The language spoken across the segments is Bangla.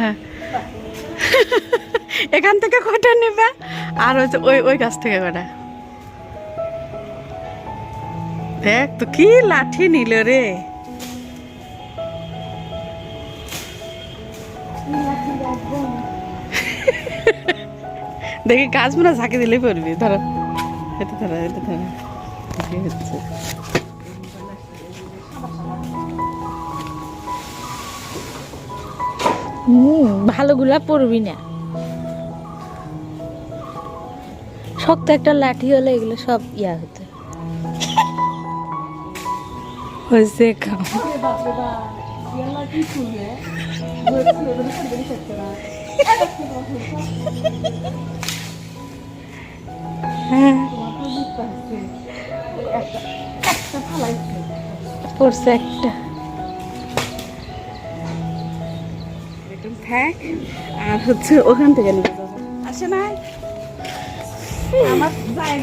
হ্যাঁ। এখান থেকে কটা নেবে? আর হচ্ছে ওই ওই গাছ থেকে কটা? দেখ তো, কি লাঠি নিল রে। দেখি গাছ মনে ঝাঁকি দিলেই পড়বি। ধরো। এটা ধরো ধরো। হুম ভালোগুলা পড়বি না। শক্ত একটা লাঠি হলে এগুলো সব ইয়া হতো হয়েছে খাও হ্যাঁ। পড়ছে একটা। থাক আর হচ্ছে ওখান থেকে নিয়ে যাব। আসে না? আমার যাই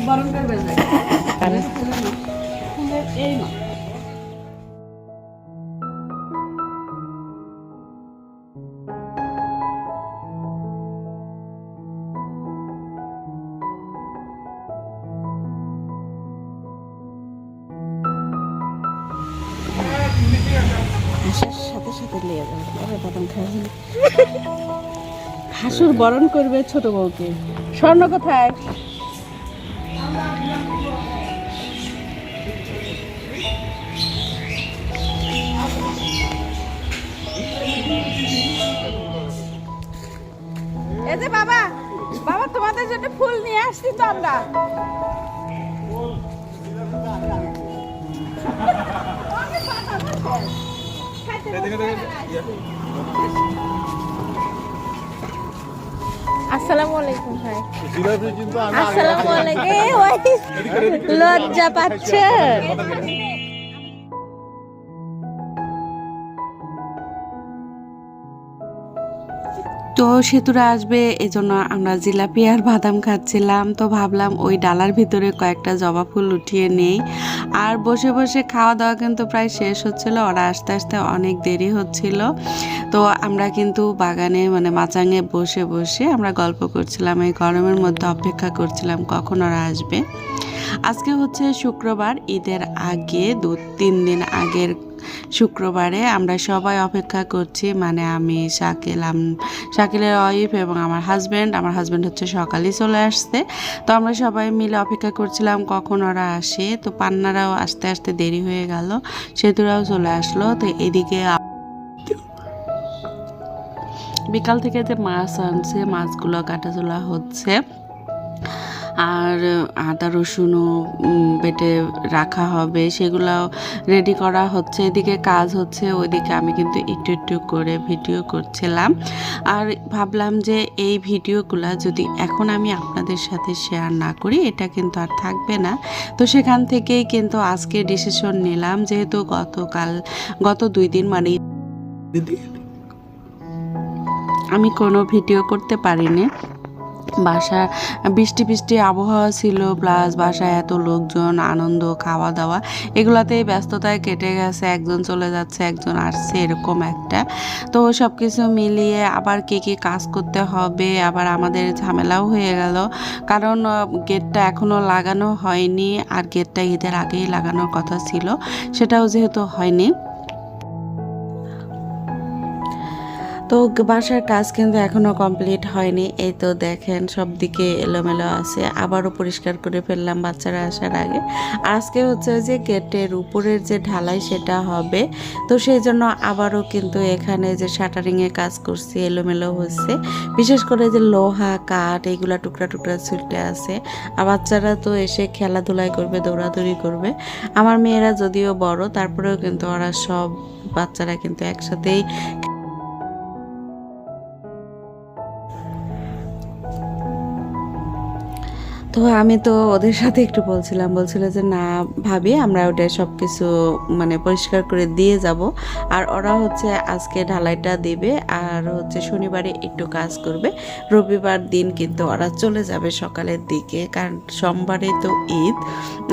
এই না হাসুর বরণ করবে ছোট বউকে। স্বর্ণ কোথায়? বাবা বাবা তোমাদের জন্য ফুল নিয়ে আসছি তো আমরা আসসালামু আলাইকুম ভাই। আসসালামু আলাইকুম। লজ্জা পাচ্ছে। তো সেতুরা আসবে এই জন্য আমরা জিলাপি আর বাদাম খাচ্ছিলাম। তো ভাবলাম ওই ডালার ভিতরে কয়েকটা জবা ফুল উঠিয়ে নেই। আর বসে বসে খাওয়া দাওয়া কিন্তু প্রায় শেষ হচ্ছিল, ওরা আস্তে আস্তে অনেক দেরি হচ্ছিল। তো আমরা কিন্তু বাগানে মানে মাচাঙে বসে বসে আমরা গল্প করছিলাম, এই গরমের মধ্যে অপেক্ষা করছিলাম কখন ওরা আসবে। আজকে হচ্ছে শুক্রবার, ঈদের আগে দু তিন দিন আগের শুক্রবারে আমরা সবাই অপেক্ষা করছি মানে আমি, শাকিল শাকিলের ওয়াইফ এবং আমার হাজব্যান্ড আমার হাজব্যান্ড হচ্ছে সকালেই চলে আসছে। তো আমরা সবাই মিলে অপেক্ষা করছিলাম কখন ওরা আসে। তো পান্নারাও আস্তে আস্তে দেরি হয়ে গেল, সেতুরাও চলে আসলো। তো এদিকে বিকাল থেকে যে মাছ আনছে, মাছগুলো কাটাচোলা হচ্ছে। আর আদা রসুনও বেটে রাখা হবে। সেগুলো রেডি করা হচ্ছে। এদিকে কাজ হচ্ছে ওইদিকে আমি কিন্তু একটু একটু করে ভিডিও করছিলাম। আর ভাবলাম যে এই ভিডিওগুলো যদি এখন আমি আপনাদের সাথে শেয়ার না করি এটা কিন্তু আর থাকবে না। তো সেখান থেকেই কিন্তু আজকে ডিসিশন নিলাম যেহেতু গতকাল গত দুই দিন মানে আমি কোনো ভিডিও করতে পারিনি। বাসা বৃষ্টি বৃষ্টি আবহাওয়া ছিল প্লাস বাসায় এত লোকজন, আনন্দ খাওয়া দাওয়া এগুলাতেই ব্যস্ততায় কেটে গেছে, একজন চলে যাচ্ছে, একজন আসছে, এরকম একটা। তো সব কিছু মিলিয়ে আবার কে কী কাজ করতে হবে, আবার আমাদের ঝামেলাও হয়ে গেল। কারণ গেটটা এখনও লাগানো হয়নি, আর গেটটা ঈদের আগেই লাগানোর কথা ছিল, সেটাও যেহেতু হয়নি। তো বাসার কাজ কিন্তু এখনও কমপ্লিট হয়নি। এই তো দেখেন সব দিকে এলোমেলো আছে। আবারও পরিষ্কার করে ফেললাম বাচ্চারা আসার আগে। আজকে হচ্ছে যে গেটের উপরের যে ঢালাই সেটা হবে। তো সেই জন্য আবারও কিন্তু এখানে যে শাটারিংয়ে কাজ করছি, এলোমেলো হচ্ছে। বিশেষ করে যে লোহা, কাঠ এইগুলা টুকরা টুকরা ছুটে আছে। আর বাচ্চারা তো এসে খেলাধুলাই করবে, দৌড়াদৌড়ি করবে। আমার মেয়েরা যদিও বড়, তারপরেও কিন্তু ওরা সব বাচ্চারা কিন্তু একসাথেই তো আমি তো ওদের সাথে একটু বলছিলাম, বলছিল যে, না ভাবি, আমরা ওটা সব কিছু মানে পরিষ্কার করে দিয়ে যাব। আর ওরা হচ্ছে আজকে ঢালাইটা দেবে, আর হচ্ছে শনিবারে একটু কাজ করবে। রবিবার দিন কিন্তু ওরা চলে যাবে সকালের দিকে, কারণ সোমবারে তো ঈদ।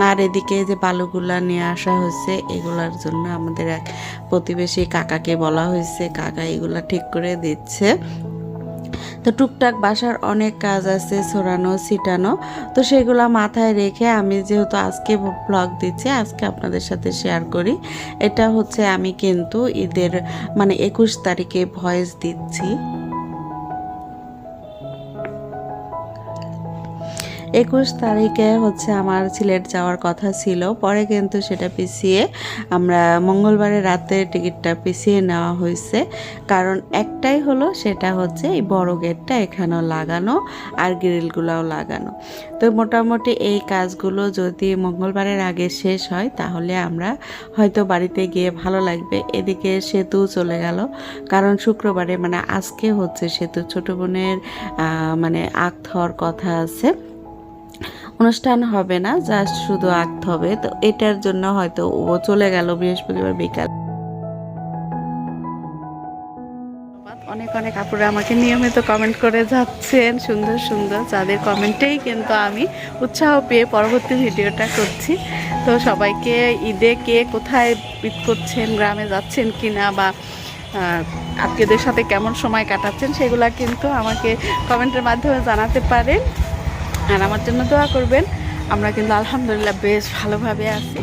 আর এদিকে যে বালুগুলা নিয়ে আসা হয়েছে, এগুলার জন্য আমাদের এক প্রতিবেশী কাকাকে বলা হয়েছে, কাকা এগুলা ঠিক করে দিচ্ছে। তো টুকটাক বাসার অনেক কাজ আছে, ছড়ানো, ছিটানো। তো সেগুলো মাথায় রেখে আমি যেহেতু আজকে ব্লগ দিচ্ছি, আজকে আপনাদের সাথে শেয়ার করি। এটা হচ্ছে আমি কিন্তু ঈদের মানে একুশ তারিখে ভয়েস দিচ্ছি। একুশ তারিখে হচ্ছে আমার সিলেট যাওয়ার কথা ছিল। পরে কিন্তু সেটা পিছিয়ে আমরা মঙ্গলবারে রাতে টিকিটটা পিছিয়ে নেওয়া হয়েছে। কারণ একটাই হলো, সেটা হচ্ছে এই বড় গেটটা এখানেও লাগানো আর গ্রিলগুলোও লাগানো। তো মোটামুটি এই কাজগুলো যদি মঙ্গলবারের আগে শেষ হয়, তাহলে আমরা হয়তো বাড়িতে গিয়ে ভালো লাগবে। এদিকে সেতু চলে গেল। কারণ শুক্রবারে মানে আজকে হচ্ছে সেতু, ছোট বোনের মানে আখ হওয়ার কথা আছে। অনুষ্ঠান হবে না জাস্ট শুধু আঁকতে হবে। তো এটার জন্য হয়তো ও চলে গেল বৃহস্পতিবার বিকাল। অনেক অনেক আপুরা আমাকে নিয়মিত কমেন্ট করে যাচ্ছেন। সুন্দর সুন্দর। যাদের কমেন্টেই কিন্তু আমি উৎসাহ পেয়ে পরবর্তী ভিডিওটা করছি। তো সবাইকে ঈদে কে কোথায় ঈদ করছেন গ্রামে যাচ্ছেন কিনা বা আহ, আত্মীয়দের সাথে কেমন সময় কাটাচ্ছেন সেগুলা কিন্তু আমাকে কমেন্টের মাধ্যমে জানাতে পারেন। আর আমার জন্য দোয়া করবেন। আমরা কিন্তু আলহামদুলিল্লাহ বেশ ভালোভাবে আছি।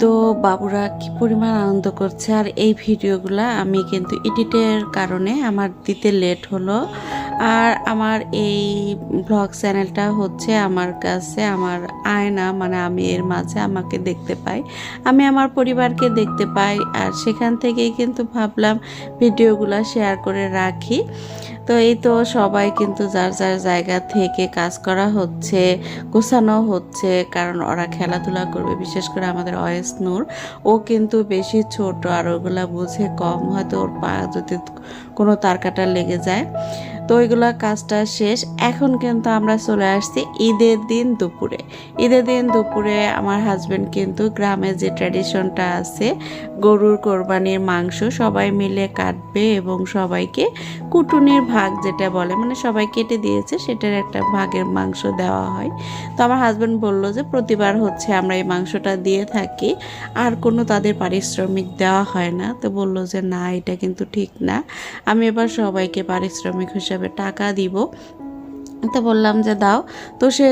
তো বাবুরা কি পরিমাণ আনন্দ করছে? আর এই ভিডিওগুলা আমি কিন্তু এডিটের কারণে আমার দিতে লেট হলো। আর আমার এই ব্লগ চ্যানেলটা হচ্ছে আমার কাছে, আমার আয়না মানে আমি এর মাঝে আমাকে দেখতে পাই। আমি আমার পরিবারকে দেখতে পাই, আর সেখান থেকেই কিন্তু ভাবলাম ভিডিওগুলা শেয়ার করে রাখি। তো এই তো সবাই কিন্তু যার যার জায়গা থেকে কাজ করা হচ্ছে, গোছানো হচ্ছে, কারণ ওরা খেলাধুলা করবে, বিশেষ করে আমাদের অয়েস নূর। ও কিন্তু বেশি ছোট আর ওগুলা বুঝে কম, হয়তো ওর পা যদি কোনো তারকাটা লেগে যায়। তো ওইগুলো কাজটা শেষ। এখন কিন্তু আমরা চলে আসছি ঈদের দিন দুপুরে। ঈদের দিন দুপুরে আমার হাজব্যান্ড কিন্তু গ্রামে যে ট্র্যাডিশনটা আছে, গরুর কোরবানির মাংস সবাই মিলে কাটবে এবং সবাইকে কুটুনির ভাগ যেটা বলে মানে সবাই কেটে দিয়েছে, সেটার একটা ভাগের মাংস দেওয়া হয়। তো আমার হাজব্যান্ড বলল যে, প্রতিবার হচ্ছে আমরা এই মাংসটা দিয়ে থাকি, আর কোনো তাদের পারিশ্রমিক দেওয়া হয় না। তো বলল যে, না, এটা কিন্তু ঠিক না। আমি এবার সবাইকে পারিশ্রমিক হিসাবে টাকা দিব। তো বললাম যে দাও। তো সে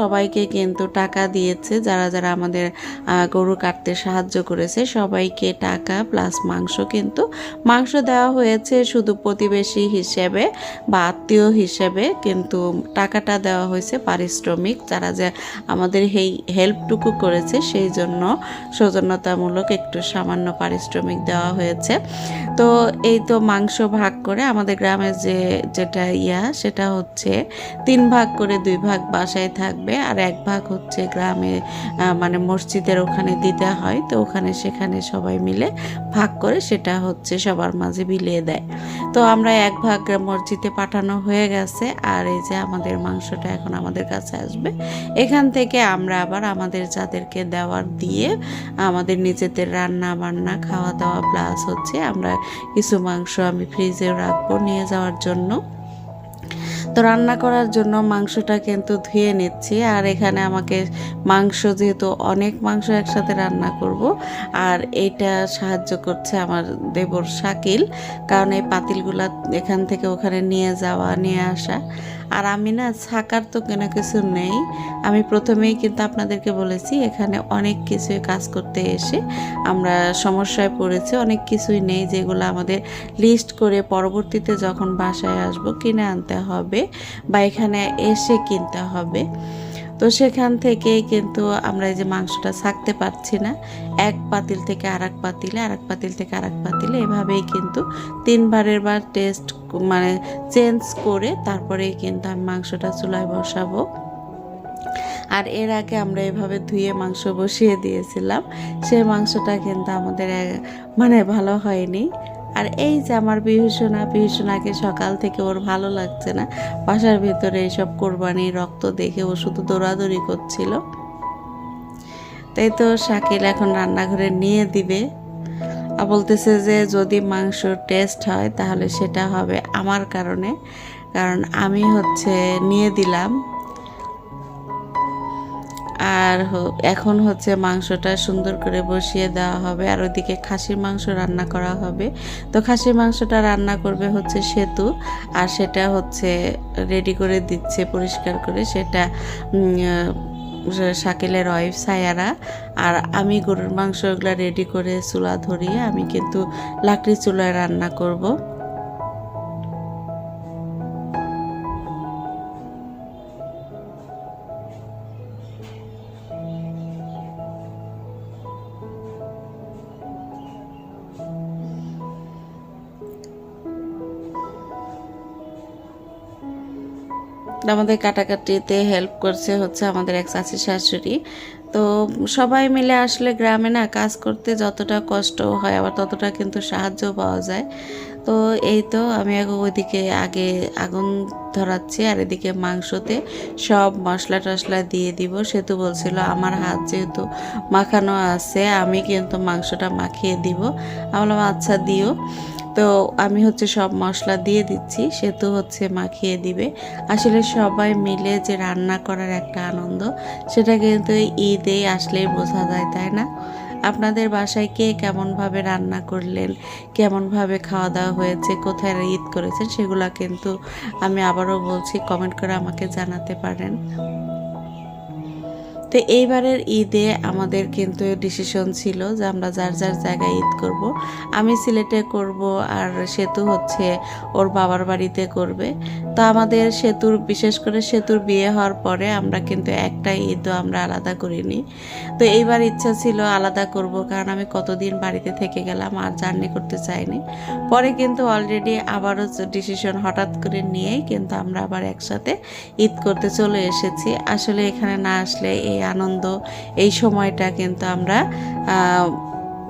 সবাইকে কিন্তু টাকা দিয়েছে। যারা যারা আমাদের গরু কাটতে সাহায্য করেছে, সবাইকে টাকা প্লাস মাংস কিন্তু মাংস দেওয়া হয়েছে শুধু প্রতিবেশী হিসেবে বা আত্মীয় হিসেবে কিন্তু টাকাটা দেওয়া হয়েছে পারিশ্রমিক। যারা যে আমাদের এই হেল্পটুকু করেছে সেই জন্য সৌজন্যতামূলক একটু সামান্য পারিশ্রমিক দেওয়া হয়েছে। তো এই তো মাংস ভাগ করে আমাদের গ্রামের যে, যেটা ইয়া সেটা হচ্ছে তিন ভাগ করে দুই ভাগ বাসায় থাকবে আর এক ভাগ হচ্ছে গ্রামে মানে মসজিদের ওখানে দিতে হয়। তো ওখানে সেখানে সবাই মিলে ভাগ করে সেটা হচ্ছে সবার মাঝে বিলিয়ে দেয়। তো আমরা এক ভাগ মসজিদে পাঠানো হয়ে গেছে আর এই যে আমাদের মাংসটা এখন আমাদের কাছে আসবে। এখান থেকে আমরা আবার আমাদের যাদেরকে দেওয়ার দিয়ে আমাদের নিজেদের রান্না বান্না, খাওয়া দাওয়া প্লাস হচ্ছে আমরা কিছু মাংস আমি ফ্রিজেও রাখব নিয়ে যাওয়ার জন্য। তো রান্না করার জন্য মাংসটা কিন্তু ধুয়ে নিচ্ছি। আর এখানে আমাকে মাংস যেহেতু অনেক মাংস একসাথে রান্না করব, আর এটা সাহায্য করছে আমার দেবর শাকিল, কারণ এই পাতিলগুলা এখান থেকে ওখানে নিয়ে যাওয়া, নিয়ে আসা। আর আমি না ছাকার তো কেনা কিছু নেই। আমি প্রথমেই কিন্তু আপনাদেরকে বলেছি, এখানে অনেক কিছুই কাজ করতে এসে আমরা সমস্যায় পড়েছি। অনেক কিছুই নেই যেগুলো আমাদের লিস্ট করে পরবর্তীতে যখন বাসায় আসব কিনে আনতে হবে বা এখানে এসে কিনতে হবে। তো সেখান থেকেই কিন্তু আমরা এই যে মাংসটা ছাকতে পারছি না। এক পাতিল থেকে আর এক পাতিলে আর এক পাতিল থেকে আর এক পাতিলে, এভাবেই কিন্তু তিনবারের বার টেস্ট মানে চেঞ্জ করে তারপরেই কিন্তু আমি মাংসটা চুলায় বসাবো। আর এর আগে আমরা এভাবে ধুয়ে মাংস বসিয়ে দিয়েছিলাম। সে মাংসটা কিন্তু আমাদের মানে ভালো হয়নি। আর এই যে আমার বিভূষণা বিভূষণাকে সকাল থেকে ওর ভালো লাগছে না, বাসার ভেতরে এইসব কোরবানি রক্ত দেখে ও শুধু দৌড়াদৌড়ি করছিল। তাই তো শাকিল এখন রান্নাঘরে নিয়ে দিবে। আর বলতেছে যে যদি মাংস টেস্ট হয় তাহলে সেটা হবে আমার কারণে, কারণ আমি হচ্ছে নিয়ে দিলাম। আর এখন হচ্ছে মাংসটা সুন্দর করে বসিয়ে দেওয়া হবে, আর ওইদিকে খাসির মাংস রান্না করা হবে। তো খাসির মাংসটা রান্না করবে হচ্ছে সেতু, আর সেটা হচ্ছে রেডি করে দিচ্ছে, পরিষ্কার করে, সেটা শাকিলের ওয়াইফ সায়ারা। আর আমি গরুর মাংস ওগুলো রেডি করে চুলা ধরিয়ে আমি কিন্তু লাকড়ি চুলায় রান্না করব। আমাদের কাটাকাটিতে হেল্প করছে হচ্ছে আমাদের এক চাচি শাশুড়ি। তো সবাই মিলে আসলে গ্রামে না কাজ করতে যতটা কষ্ট হয় আবার ততটা কিন্তু সাহায্য পাওয়া যায়। তো এই তো আমি আগে ওইদিকে আগে আগুন ধরাচ্ছি আর এদিকে মাংসতে সব মশলা টশলা দিয়ে দিব। সেতু বলছিল, আমার হাত যেহেতু মাখানো আছে, আমি কিন্তু মাংসটা মাখিয়ে দিব। আমি বললাম আচ্ছা দিও। তো আমি হচ্ছে সব মশলা দিয়ে দিচ্ছি সে তো হচ্ছে মাখিয়ে দিবে। আসলে সবাই মিলে যে রান্না করার একটা আনন্দ, সেটা কিন্তু ঈদে আসলেই বোঝা যায়, তাই না? আপনাদের বাসায় কে কেমনভাবে রান্না করলেন, কেমনভাবে খাওয়া দাওয়া হয়েছে, কোথায় ঈদ করেছেন, সেগুলো কিন্তু আমি আবারও বলছি, কমেন্ট করে আমাকে জানাতে পারেন। তো এইবারের ঈদে আমাদের কিন্তু ডিসিশন ছিল যে আমরা যার যার জায়গায় ঈদ করব। আমি সিলেটে করব আর সেতু হচ্ছে ওর বাবার বাড়িতে করবে। তো আমাদের সেতুর, বিশেষ করে সেতুর বিয়ে হওয়ার পরে আমরা কিন্তু একটা ঈদও আমরা আলাদা করিনি। তো এইবার ইচ্ছা ছিল আলাদা করব কারণ আমি কতদিন বাড়িতে থেকে গেলাম আর জার্নি করতে চাইনি। পরে কিন্তু অলরেডি আবারও ডিসিশন হঠাৎ করে নিয়েই কিন্তু আমরা আবার একসাথে ঈদ করতে চলে এসেছি। আসলে এখানে না আসলে এই আনন্দ, এই সময়টা কিন্তু আমরা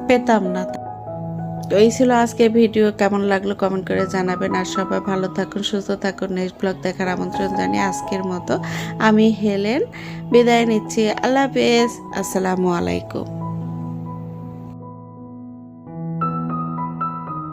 পেতাম না। তো এই ছিল আজকে ভিডিও। কেমন লাগল কমেন্ট করে জানাবেন। আর সবাই ভালো থাকুন, সুস্থ থাকুন। নেক্সট ব্লগ দেখার আমন্ত্রণ জানি আজকের মতো আমি হেলেন বিদায় নিচ্ছি। আল্লাহ হাফেজ। আসসালামু আলাইকুম।